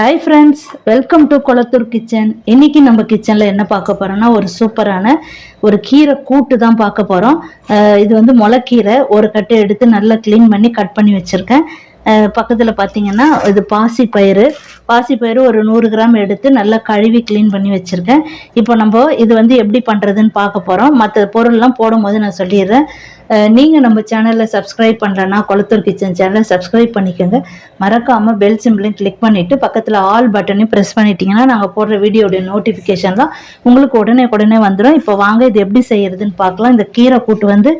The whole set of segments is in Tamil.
Hi friends welcome to Kolathur kitchen இன்றைக்கி நம்ம கிச்சனில் என்ன பார்க்க போகிறோன்னா ஒரு சூப்பரான ஒரு கீரை கூட்டு தான் பார்க்க போகிறோம் இது வந்து முளைக்கீரை. ஒரு கட்டை எடுத்து நல்லா க்ளீன் பண்ணி கட் பண்ணி வச்சுருக்கேன். பக்கத்தில் பார்த்தீங்கன்னா இது பாசி பயிறு. பாசி பயிறு ஒரு நூறு கிராம் எடுத்து நல்லா கழுவி க்ளீன் பண்ணி வச்சுருக்கேன். இப்போ நம்ம இது வந்து எப்படி பண்ணுறதுன்னு பார்க்க போகிறோம் மற்ற பொருள்லாம் போடும்போது நான் சொல்லிடுறேன். நீங்கள் நம்ம சேனலில் சப்ஸ்கிரைப் பண்ணலன்னா கொளத்தூர் கிச்சன் சேனலை சப்ஸ்கிரைப் பண்ணிக்கோங்க. மறக்காமல் பெல் சிம்பிளையும் கிளிக் பண்ணிவிட்டு பக்கத்தில் ஆல் பட்டனையும் ப்ரெஸ் பண்ணிட்டீங்கன்னா நாங்கள் போடுற வீடியோடைய நோட்டிஃபிகேஷன்லாம் உங்களுக்கு உடனே உடனே வந்துடும் இப்போ வாங்க இது எப்படி செய்கிறதுன்னு பார்க்கலாம். இந்த கீரை கூட்டு வந்து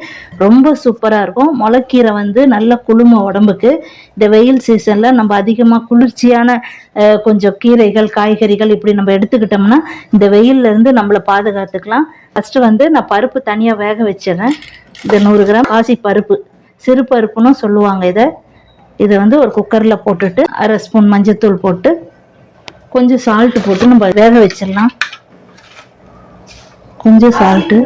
ரொம்ப சூப்பராக இருக்கும். முளைக்கீரை வந்து நல்ல குளும உடம்புக்கு. இந்த வெயில் சீசனில் நம்ம அதிகமாக குளிர்ச்சியான கொஞ்சம் கீரைகள் காய்கறிகள் இப்படி நம்ம எடுத்துக்கிட்டோம்னா இந்த வெயிலில் இருந்து நம்மளை பாதுகாத்துக்கலாம். ஃபஸ்ட்டு வந்து நான் பருப்பு தனியாக வேக வச்சிடறேன். இது நூறு கிராம் பாசி பருப்பு. சிறு பருப்புன்னு சொல்லுவாங்க இதை. இதை வந்து ஒரு குக்கரில் போட்டுட்டு அரை ஸ்பூன் மஞ்சத்தூள் போட்டு கொஞ்சம் சால்ட்டு போட்டு நம்ம வேக வச்சிடலாம். கொஞ்சம் சால்ட்டு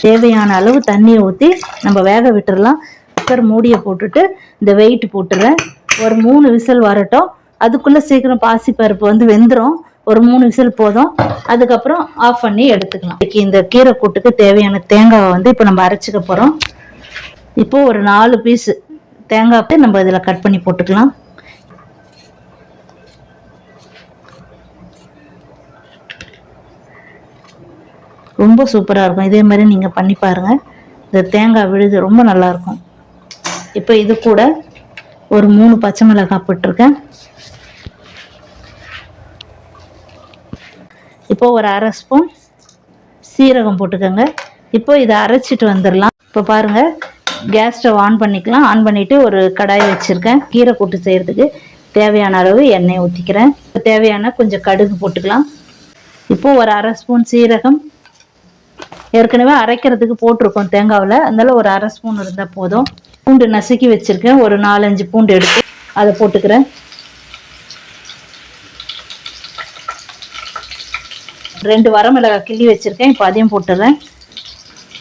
தேவையான அளவு தண்ணியை ஊற்றி நம்ம வேக விட்டுறலாம். குக்கர் மூடியை போட்டுட்டு இந்த வெயிட் போட்டுறேன். ஒரு மூணு விசில் வரட்டும். அதுக்குள்ளே சீக்கிரம் பாசி பருப்பு வந்து வெந்துடும் ஒரு மூணு விசில் போதும். அதுக்கப்புறம் ஆஃப் பண்ணி எடுத்துக்கலாம். இன்னைக்கு இந்த கீரை கூட்டுக்கு தேவையான தேங்காவை வந்து இப்போ நம்ம அரைச்சிக்க போகிறோம் இப்போ ஒரு நாலு பீஸ் தேங்காய் நம்ம இதில் கட் பண்ணி போட்டுக்கலாம். ரொம்ப சூப்பராக இருக்கும். இதே மாதிரி நீங்கள் பண்ணி பாருங்கள் இந்த தேங்காய் விழுது ரொம்ப நல்லா இருக்கும். இப்போ இது கூட ஒரு மூணு பச்சை மிளகாய் போட்டிருக்கேன். இப்போ ஒரு அரை ஸ்பூன் சீரகம் போட்டுக்கோங்க. இப்போ இதை அரைச்சிட்டு வந்துடலாம். இப்போ பாருங்க கேஸ் ஸ்டவ் ஆன் பண்ணிக்கலாம். ஆன் பண்ணிட்டு ஒரு கடாய் வச்சிருக்கேன். கீரை கூட்டு செய்யறதுக்கு தேவையான அளவு எண்ணெய் ஊற்றிக்கிறேன் தேவையான கொஞ்சம் கடுகு போட்டுக்கலாம். இப்போ ஒரு அரை ஸ்பூன் சீரகம். ஏற்கனவே அரைக்கிறதுக்கு போட்டிருக்கோம் தேங்காவில். அதனால ஒரு அரை ஸ்பூன் இருந்தால் போதும். பூண்டு நசுக்கி வச்சிருக்கேன். ஒரு நாலஞ்சு பூண்டு எடுத்து அதை போட்டுக்கிறேன். ரெண்டு வரமிளகாய் கிள்ளி வச்சுருக்கேன். இப்போ அதையும் போட்டுடுறேன்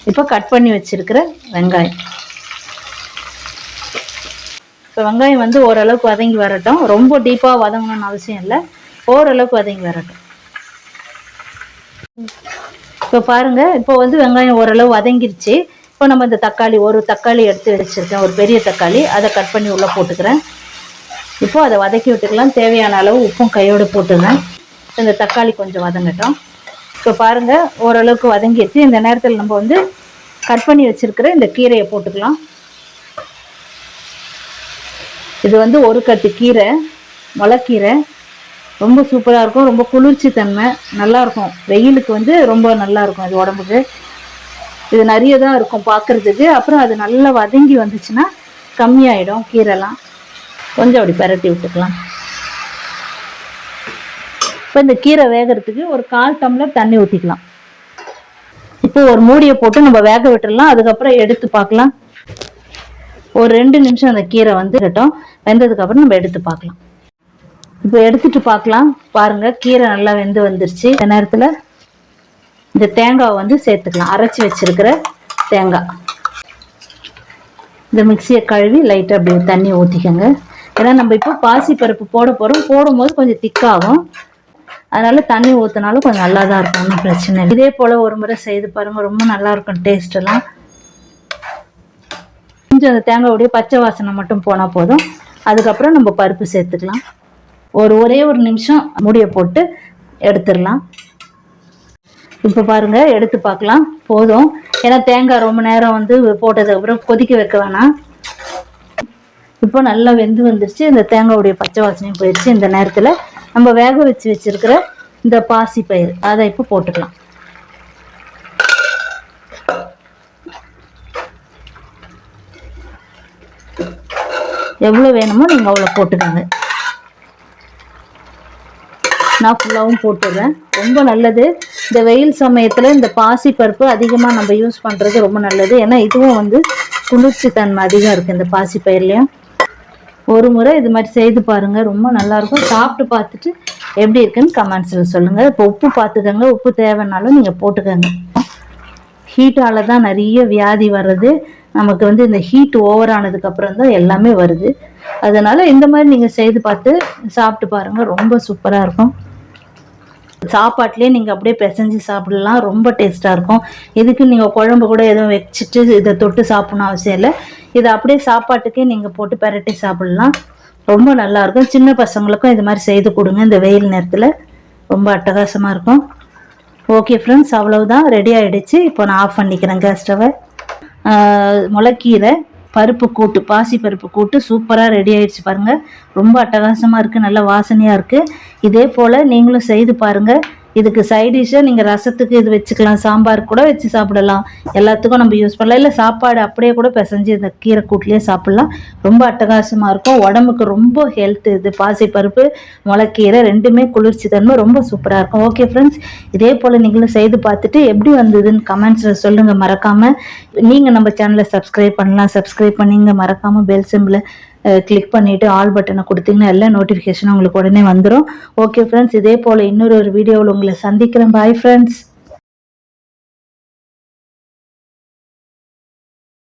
இப்போ கட் பண்ணி வச்சுருக்கிற வெங்காயம். இப்போ வெங்காயம் வந்து ஓரளவுக்கு வதங்கி வரட்டும். ரொம்ப டீப்பாக வதங்கணும்னு அவசியம் இல்லை. ஓரளவுக்கு வதங்கி வரட்டும். இப்போ பாருங்கள் இப்போ வந்து வெங்காயம் ஓரளவு வதங்கிருச்சு. இப்போ நம்ம இந்த தக்காளி ஒரு தக்காளி எடுத்து வச்சுருக்கேன். ஒரு பெரிய தக்காளி. அதை கட் பண்ணி உள்ளே போட்டுக்கிறேன். இப்போ அதை வதக்கி விட்டுக்கலாம். தேவையான அளவு உப்பும் கையோடு போட்டுருங்க இந்த தக்காளி கொஞ்சம் வதங்கட்டும். இப்போ பாருங்க ஓரளவுக்கு வதங்கிடுச்சு. இந்த நேரத்தில் நம்ம வந்து கட் பண்ணி வச்சுருக்கிற இந்த கீரையை போட்டுக்கலாம். இது வந்து ஒரு கட்டு கீரை முளைக்கீரை. ரொம்ப சூப்பராக இருக்கும். ரொம்ப குளிர்ச்சி தன்மை நல்லாயிருக்கும் வெயிலுக்கு வந்து ரொம்ப நல்லாயிருக்கும் இது உடம்புக்கு. இது நிறைய தான் இருக்கும் பார்க்கறதுக்கு அப்புறம் அது நல்லா வதங்கி வந்துச்சுன்னா கம்மியாயிடும் கீரைலாம். கொஞ்சம் அப்படி பரட்டி விட்டுக்கலாம். இப்போ இந்த கீரை வேகிறதுக்கு ஒரு கால் டம்ளர் தண்ணி ஊற்றிக்கலாம் இப்போ ஒரு மூடியை போட்டு நம்ம வேக விட்டுறலாம். அதுக்கப்புறம் எடுத்து பார்க்கலாம். ஒரு ரெண்டு நிமிஷம் அந்த கீரை வந்து கட்டும் வெந்ததுக்கப்புறம் நம்ம எடுத்து பார்க்கலாம். இப்போ எடுத்துட்டு பார்க்கலாம். பாருங்க கீரை நல்லா வெந்து வந்துருச்சு. இந்த நேரத்தில் இந்த தேங்காவை வந்து சேர்த்துக்கலாம். அரைச்சி வச்சிருக்கிற தேங்காய் இந்த மிக்சியை கழுவி லைட்டாக அப்படியே தண்ணி ஊற்றிக்கோங்க ஏன்னா நம்ம இப்போ பாசி பருப்பு போட போகிறோம் போடும்போது கொஞ்சம் திக்காகும் அதனால தண்ணி ஊற்றினாலும் கொஞ்சம் நல்லா தான் இருக்கும் ஒன்றும் பிரச்சனை இல்லை. இதே போல் ஒரு முறை செய்து பாருங்க ரொம்ப நல்லா இருக்கும் டேஸ்ட் எல்லாம். கொஞ்சம் அந்த தேங்காவுடைய பச்சை வாசனை மட்டும் போனால் போதும். அதுக்கப்புறம் நம்ம பருப்பு சேர்த்துக்கலாம். ஒரு ஒரே ஒரு நிமிஷம் மூடியை போட்டு எடுத்துடலாம். இப்போ பாருங்க எடுத்து பார்க்கலாம். போதும். ஏன்னா தேங்காய் ரொம்ப நேரம் வந்து போட்டதுக்கப்புறம் கொதிக்க வைக்க வேணாம். இப்போ நல்லா வெந்து வந்துருச்சு. இந்த தேங்காவுடைய பச்சை வாசனையும் போயிடுச்சு இந்த நேரத்தில் நம்ம வேக வச்சு வச்சுருக்கிற இந்த பாசி பயிர் அதை இப்போ போட்டுக்கலாம். எவ்வளோ வேணுமோ நீங்கள் அவ்வளோ போட்டுக்கோங்க. நான் ஃபுல்லாகவும் போட்டுடுறேன். ரொம்ப நல்லது. இந்த வெயில் சமயத்தில் இந்த பாசி பருப்பு அதிகமாக நம்ம யூஸ் பண்ணுறது ரொம்ப நல்லது. ஏன்னா இதுவும் வந்து குளிர்ச்சி தன்மை அதிகம் இருக்குது இந்த பாசி பயிர்லையும். ஒரு முறை இது மாதிரி செய்து பாருங்கள் ரொம்ப நல்லாயிருக்கும் சாப்பிட்டு பார்த்துட்டு எப்படி இருக்குன்னு கமெண்ட்ஸில் சொல்லுங்கள் இப்போ உப்பு பார்த்துக்கோங்க. உப்பு தேவைன்னாலும் நீங்கள் போட்டுக்கோங்க. ஹீட்டால் தான் நிறைய வியாதி வர்றது. நமக்கு வந்து இந்த ஹீட் ஓவர் ஆனதுக்கப்புறம் தான் எல்லாமே வருது. அதனால் இந்த மாதிரி நீங்கள் செய்து பார்த்து சாப்பிட்டு பாருங்கள் ரொம்ப சூப்பராக இருக்கும். சாப்பாட்லேயே நீங்கள் அப்படியே பிசைஞ்சு சாப்பிடலாம். ரொம்ப டேஸ்ட்டாக இருக்கும். இதுக்கு நீங்கள் குழம்பு கூட எதுவும் வச்சுட்டு இதை தொட்டு சாப்பிடணும் அவசியம் இல்லை. இதை அப்படியே சாப்பாட்டுக்கே நீங்கள் போட்டு பரட்டி சாப்பிடலாம். ரொம்ப நல்லாயிருக்கும் சின்ன பசங்களுக்கும் இது மாதிரி செய்து கொடுங்க இந்த வெயில் நேரத்தில். ரொம்ப அட்டகாசமாக இருக்கும். ஓகே ஃப்ரெண்ட்ஸ் அவ்வளவுதான். ரெடி ஆகிடுச்சு இப்போ நான் ஆஃப் பண்ணிக்கிறேன் கேஸ் ஸ்டவை முளைக்கீரை. பருப்பு கூட்டு பாசி பருப்பு கூட்டு சூப்பராக ரெடி ஆயிடுச்சு பாருங்கள் ரொம்ப அட்டகாசமாக இருக்குது நல்ல வாசனையாக இருக்குது இதே போல் நீங்களும் செய்து பாருங்கள் இதுக்கு சைடிஷ்ஷாக நீங்கள் ரசத்துக்கு இது வச்சுக்கலாம் சாம்பார் கூட வச்சு சாப்பிடலாம். எல்லாத்துக்கும் நம்ம யூஸ் பண்ணலாம். இல்லை சாப்பாடு அப்படியே கூட பிசைஞ்சு இந்த கீரை கூட்டிலே சாப்பிடலாம். ரொம்ப அட்டகாசமாக இருக்கும். உடம்புக்கு ரொம்ப ஹெல்த் இது. பாசிப்பருப்பு முளைக்கீரை ரெண்டுமே குளிர்ச்சி தன்மை ரொம்ப சூப்பராக இருக்கும். ஓகே ஃப்ரெண்ட்ஸ் இதே போல் நீங்களும் செய்து பார்த்துட்டு எப்படி வந்ததுன்னு கமெண்ட்ஸில் சொல்லுங்கள் மறக்காமல் நீங்கள் நம்ம சேனலை சப்ஸ்கிரைப் பண்ணலாம். சப்ஸ்கிரைப் பண்ணிங்க. மறக்காமல் பெல் சிம்பிளை கிளிக் பண்ணிவிட்டு ஆல் பட்டனை கொடுத்தீங்கன்னா எல்லா நோட்டிஃபிகேஷனும் உங்களுக்கு உடனே வந்துடும் ஓகே ஃப்ரெண்ட்ஸ் இதே போல் இன்னொரு ஒரு வீடியோவில் உங்களை சந்திக்கிறேன். Bye friends